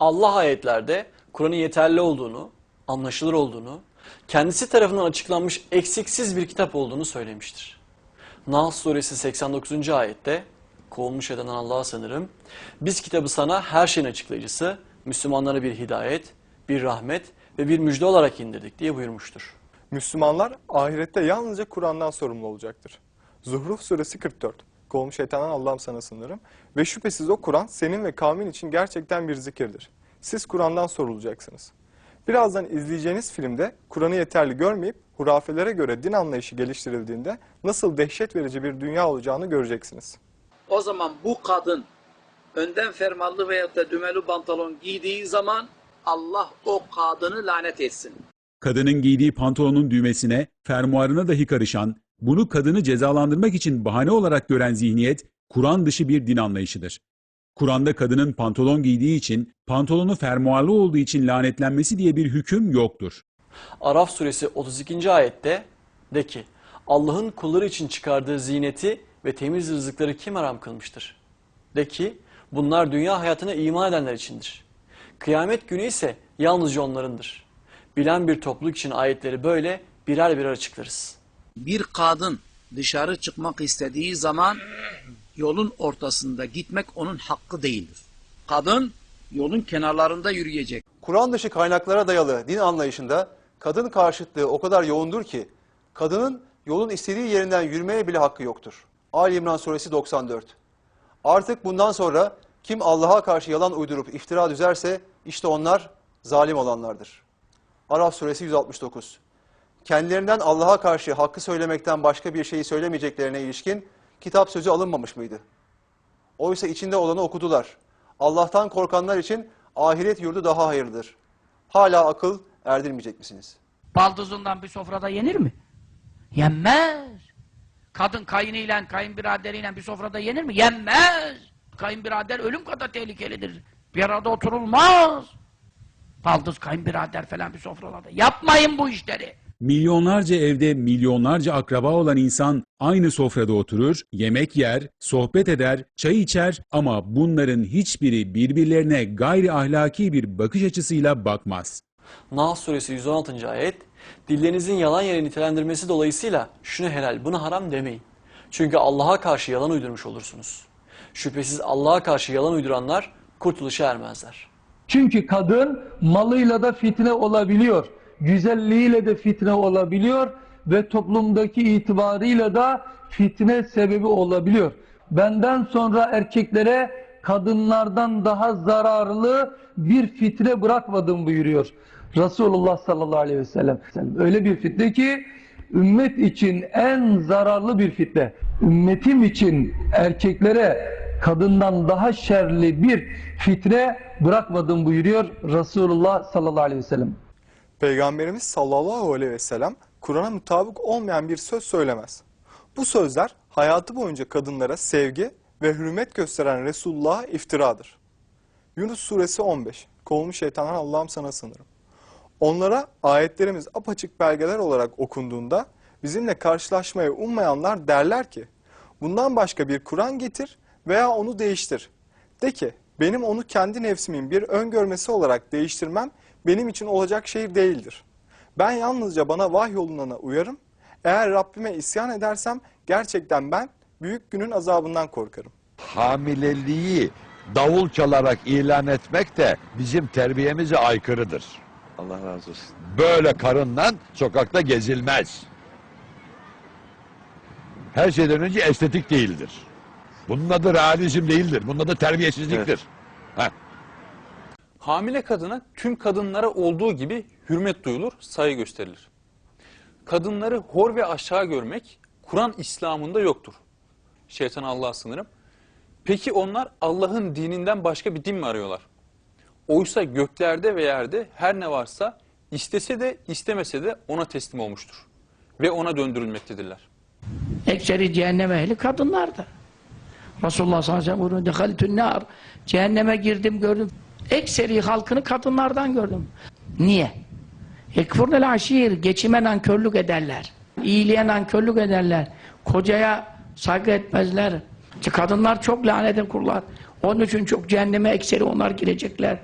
Allah ayetlerde Kur'an'ın yeterli olduğunu, anlaşılır olduğunu, kendisi tarafından açıklanmış eksiksiz bir kitap olduğunu söylemiştir. Nahl suresi 89. ayette kovulmuş eden Allah'a sanırım. Biz kitabı sana her şeyin açıklayıcısı, Müslümanlara bir hidayet, bir rahmet ve bir müjde olarak indirdik diye buyurmuştur. Müslümanlar ahirette yalnızca Kur'an'dan sorumlu olacaktır. Zuhruf suresi 44. Kovmuş şeytandan Allah'ım sana sınırım. Ve şüphesiz o Kur'an senin ve kavmin için gerçekten bir zikirdir. Siz Kur'an'dan sorulacaksınız. Birazdan izleyeceğiniz filmde Kur'an'ı yeterli görmeyip hurafelere göre din anlayışı geliştirildiğinde nasıl dehşet verici bir dünya olacağını göreceksiniz. O zaman bu kadın önden fermallı veyahut da dümeli pantolon giydiği zaman Allah o kadını lanet etsin. Kadının giydiği pantolonun düğmesine, fermuarına dahi karışan, bunu kadını cezalandırmak için bahane olarak gören zihniyet, Kur'an dışı bir din anlayışıdır. Kur'an'da kadının pantolon giydiği için, pantolonu fermuarlı olduğu için lanetlenmesi diye bir hüküm yoktur. Araf suresi 32. ayette de ki Allah'ın kulları için çıkardığı zineti ve temiz rızıkları kim haram kılmıştır? De ki bunlar dünya hayatına iman edenler içindir. Kıyamet günü ise yalnızca onlarındır. Bilen bir topluluk için ayetleri böyle birer birer açıklarız. Bir kadın dışarı çıkmak istediği zaman yolun ortasında gitmek onun hakkı değildir. Kadın yolun kenarlarında yürüyecek. Kur'an dışı kaynaklara dayalı din anlayışında kadın karşıtlığı o kadar yoğundur ki kadının yolun istediği yerinden yürümeye bile hakkı yoktur. Ali İmran suresi 94. Artık bundan sonra kim Allah'a karşı yalan uydurup iftira düzerse işte onlar zalim olanlardır. Araf suresi 169. Kendilerinden Allah'a karşı hakkı söylemekten başka bir şeyi söylemeyeceklerine ilişkin kitap sözü alınmamış mıydı? Oysa içinde olanı okudular. Allah'tan korkanlar için ahiret yurdu daha hayırlıdır. Hala akıl erdirmeyecek misiniz? Baldızından bir sofrada yenir mi? Yenmez. Kadın kayınıyla, kayınbiraderiyle bir sofrada yenir mi? Yenmez. Kayınbirader ölüm kadar tehlikelidir. Bir arada oturulmaz. Baldız, kayınbirader falan bir sofralarda. Yapmayın bu işleri. Milyonlarca evde milyonlarca akraba olan insan aynı sofrada oturur, yemek yer, sohbet eder, çay içer ama bunların hiçbiri birbirlerine gayri ahlaki bir bakış açısıyla bakmaz. Nahl suresi 116. ayet Dillerinizin yalan yere nitelendirmesi dolayısıyla şunu helal bunu haram demeyin. Çünkü Allah'a karşı yalan uydurmuş olursunuz. Şüphesiz Allah'a karşı yalan uyduranlar kurtuluşa ermezler. Çünkü kadın malıyla da fitne olabiliyor. Güzelliğiyle de fitne olabiliyor ve toplumdaki itibarıyla da fitne sebebi olabiliyor. Benden sonra erkeklere kadınlardan daha zararlı bir fitne bırakmadım buyuruyor. Resulullah sallallahu aleyhi ve sellem. Öyle bir fitne ki ümmet için en zararlı bir fitne. Ümmetim için erkeklere kadından daha şerli bir fitne bırakmadım buyuruyor Resulullah sallallahu aleyhi ve sellem. Peygamberimiz sallallahu aleyhi ve sellem Kur'an'a mutabık olmayan bir söz söylemez. Bu sözler hayatı boyunca kadınlara sevgi ve hürmet gösteren Resulullah'a iftiradır. Yunus suresi 15. Kovulmuş şeytandan Allah'ım sana sınırım. Onlara ayetlerimiz apaçık belgeler olarak okunduğunda bizimle karşılaşmayı ummayanlar derler ki bundan başka bir Kur'an getir veya onu değiştir. De ki benim onu kendi nefsimin bir öngörmesi olarak değiştirmem benim için olacak şey değildir. Ben yalnızca bana vahyolunana uyarım. Eğer Rabbime isyan edersem gerçekten ben büyük günün azabından korkarım. hamileliği davul çalarak ilan etmek de bizim terbiyemize aykırıdır. Allah razı olsun. Böyle karınla sokakta gezilmez. Her şeyden önce estetik değildir. Bunun adı realizm değildir. Bunun adı terbiyesizliktir. Heh. Hamile kadına tüm kadınlara olduğu gibi hürmet duyulur, saygı gösterilir. Kadınları hor ve aşağı görmek Kur'an İslam'ında yoktur. Şeytan Allah'a sınırım. Peki onlar Allah'ın dininden başka bir din mi arıyorlar? Oysa göklerde ve yerde her ne varsa istese de istemese de ona teslim olmuştur. Ve ona döndürülmektedirler. Ekseri cehennem ehli kadınlardı. Resulullah sallallahu aleyhi ve sellem. Cehenneme girdim gördüm. Ekseri halkını kadınlardan gördüm. Niye? Ekfurnel aşir, geçime nankörlük ederler. İyiliğe nankörlük ederler. Kocaya saygı etmezler. Kadınlar çok lanet kurlar. Onun için çok cehenneme ekseri onlar girecekler.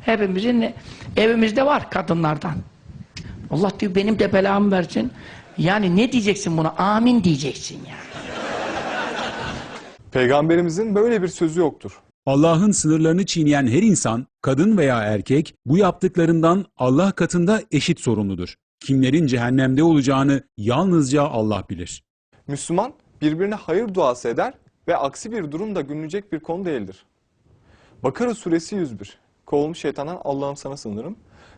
Hepimizin evimizde var kadınlardan. Allah diyor benim de belamı versin. Yani ne diyeceksin buna? Amin diyeceksin ya. Peygamberimizin böyle bir sözü yoktur. Allah'ın sınırlarını çiğneyen her insan, kadın veya erkek, bu yaptıklarından Allah katında eşit sorumludur. Kimlerin cehennemde olacağını yalnızca Allah bilir. Müslüman birbirine hayır duası eder ve aksi bir durum da gülünecek bir konu değildir. Bakara suresi 101. Kovulmuş şeytandan Allah'ım sana sığınırım.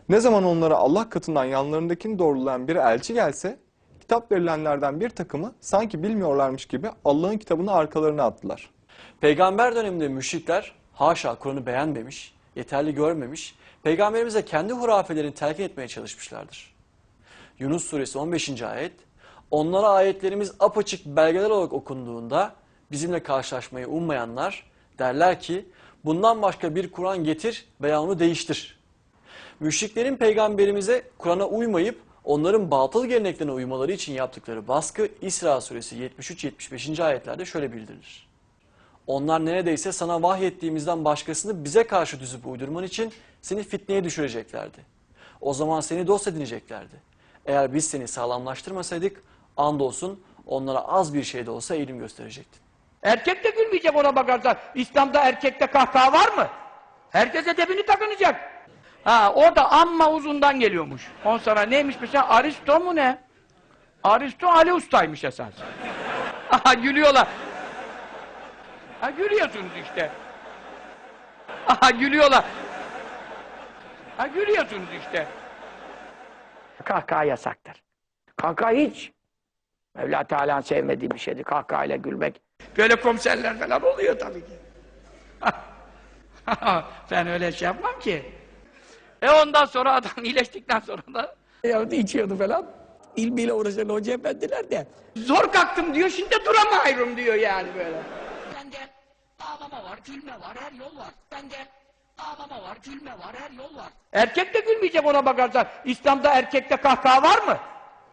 Ne zaman onlara Allah katından yanlarındakini doğrulayan bir elçi gelse, kitap verilenlerden bir takımı sanki bilmiyorlarmış gibi Allah'ın kitabını arkalarına attılar. Peygamber döneminde müşrikler haşa Kur'an'ı beğenmemiş, yeterli görmemiş, peygamberimize kendi hurafelerini telkin etmeye çalışmışlardır. Yunus suresi 15. ayet, onlara ayetlerimiz apaçık belgeler olarak okunduğunda bizimle karşılaşmayı ummayanlar derler ki bundan başka bir Kur'an getir veya onu değiştir. Müşriklerin peygamberimize Kur'an'a uymayıp onların batıl geleneklerine uymaları için yaptıkları baskı İsra suresi 73-75. ayetlerde şöyle bildirilir. Onlar neredeyse sana vahyettiğimizden başkasını bize karşı düzüp uydurman için seni fitneye düşüreceklerdi. O zaman seni dost edineceklerdi. Eğer biz seni sağlamlaştırmasaydık andolsun onlara az bir şey de olsa eğilim gösterecektin. Erkek de gülmeyecek ona bakarsan. İslam'da erkekte kahkaha var mı? Herkes edebini takınacak. Ha orada amma uzundan geliyormuş. On sana neymiş mesela Aristo mu ne? Aristo Ali Usta'ymış esas. Aha gülüyorlar. Ha gülüyorsunuz işte. Aha gülüyorlar. Ha gülüyorsunuz işte. Kahkaha yasaktır. Kahkaha hiç. Mevla Teala'nın sevmediği bir şeydir kahkahayla gülmek. Böyle komiserler falan oluyor tabii ki. ben öyle şey yapmam ki. E ondan sonra adam iyileştikten sonra da ya içiyordu falan. İlmiyle uğraşan hoca efendiler de. Zor kalktım diyor, şimdi duramıyorum diyor yani böyle. Ağlama var, gülme var, her yol var. Bende ağlama var, gülme var, her yol var. Erkek de gülmeyecek ona bakarsan. İslam'da erkekte kahkaha var mı?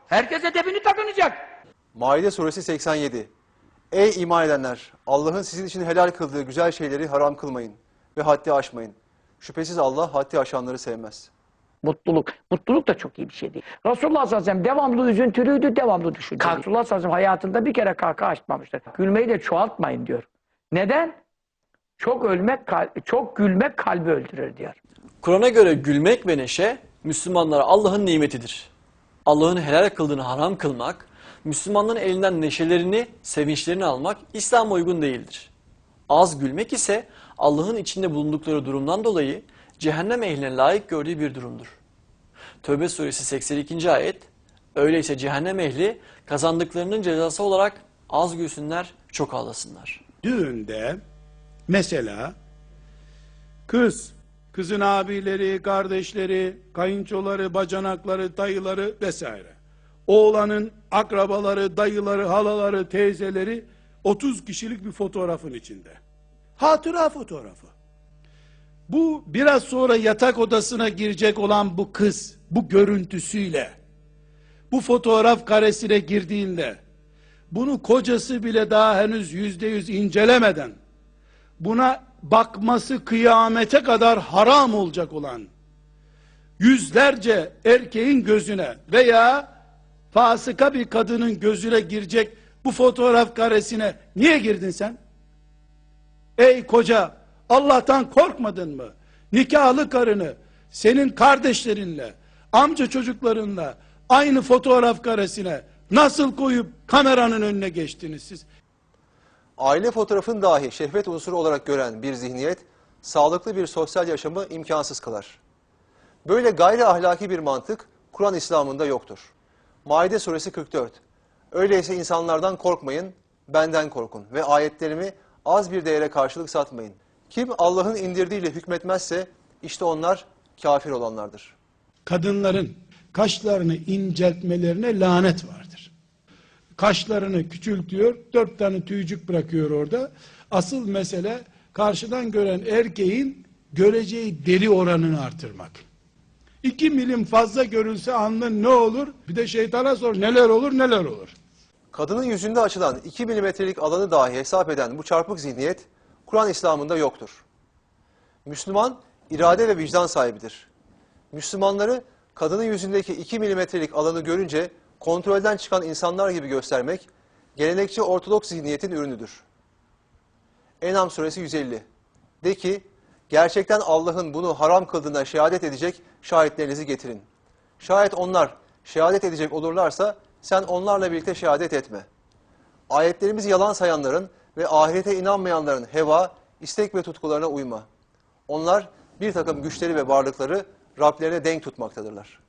Herkes edebini takınacak. Maide suresi 87. Ey iman edenler! Allah'ın sizin için helal kıldığı güzel şeyleri haram kılmayın ve haddi aşmayın. Şüphesiz Allah haddi aşanları sevmez. Mutluluk. Mutluluk da çok iyi bir şey değil. Resulullah sallallahu aleyhi ve sellem devamlı üzüntülüydü, devamlı düşünceli. Resulullah sallallahu aleyhi ve sellem hayatında bir kere kahkaha açmamıştır. Gülmeyi de çoğaltmayın diyor. Neden? Çok ölmek, çok gülmek kalbi öldürür diyor. Kur'an'a göre gülmek ve neşe Müslümanlara Allah'ın nimetidir. Allah'ın helal kıldığını haram kılmak, Müslümanların elinden neşelerini, sevinçlerini almak İslam'a uygun değildir. Az gülmek ise Allah'ın içinde bulundukları durumdan dolayı cehennem ehline layık gördüğü bir durumdur. Tövbe suresi 82. ayet, öyleyse cehennem ehli kazandıklarının cezası olarak az gülsünler, çok ağlasınlar. düğünde mesela kız, kızın abileri, kardeşleri, kayınçoları, bacanakları, dayıları vesaire. Oğlanın akrabaları, dayıları, halaları, teyzeleri 30 kişilik bir fotoğrafın içinde. Hatıra fotoğrafı. Bu biraz sonra yatak odasına girecek olan bu kız, bu görüntüsüyle, bu fotoğraf karesine girdiğinde, bunu kocası bile daha henüz yüzde yüz incelemeden, buna bakması kıyamete kadar haram olacak olan, yüzlerce erkeğin gözüne veya fasıka bir kadının gözüne girecek bu fotoğraf karesine niye girdin sen? Ey koca Allah'tan korkmadın mı? Nikahlı karını senin kardeşlerinle, amca çocuklarınla aynı fotoğraf karesine nasıl koyup kameranın önüne geçtiniz siz? Aile fotoğrafın dahi şehvet unsuru olarak gören bir zihniyet, sağlıklı bir sosyal yaşamı imkansız kılar. Böyle gayri ahlaki bir mantık Kur'an İslam'ında yoktur. Maide suresi 44. Öyleyse insanlardan korkmayın, benden korkun ve ayetlerimi az bir değere karşılık satmayın. Kim Allah'ın indirdiğiyle hükmetmezse işte onlar kafir olanlardır. kadınların kaşlarını inceltmelerine lanet vardır. Kaşlarını küçültüyor, dört tane tüycük bırakıyor orada. Asıl mesele karşıdan gören erkeğin göreceği deli oranını artırmak. İki milim fazla görülse alnın ne olur? Bir de şeytana sor neler olur neler olur. Kadının yüzünde açılan 2 milimetrelik alanı dahi hesap eden bu çarpık zihniyet Kur'an İslam'ında yoktur. Müslüman irade ve vicdan sahibidir. Müslümanları kadının yüzündeki 2 milimetrelik alanı görünce kontrolden çıkan insanlar gibi göstermek, gelenekçi ortodoks zihniyetin ürünüdür. Enam suresi 150. De ki, gerçekten Allah'ın bunu haram kıldığına şehadet edecek şahitlerinizi getirin. Şayet onlar şehadet edecek olurlarsa sen onlarla birlikte şehadet etme. Ayetlerimizi yalan sayanların ve ahirete inanmayanların heva, istek ve tutkularına uyma. Onlar bir takım güçleri ve varlıkları Rablerine denk tutmaktadırlar.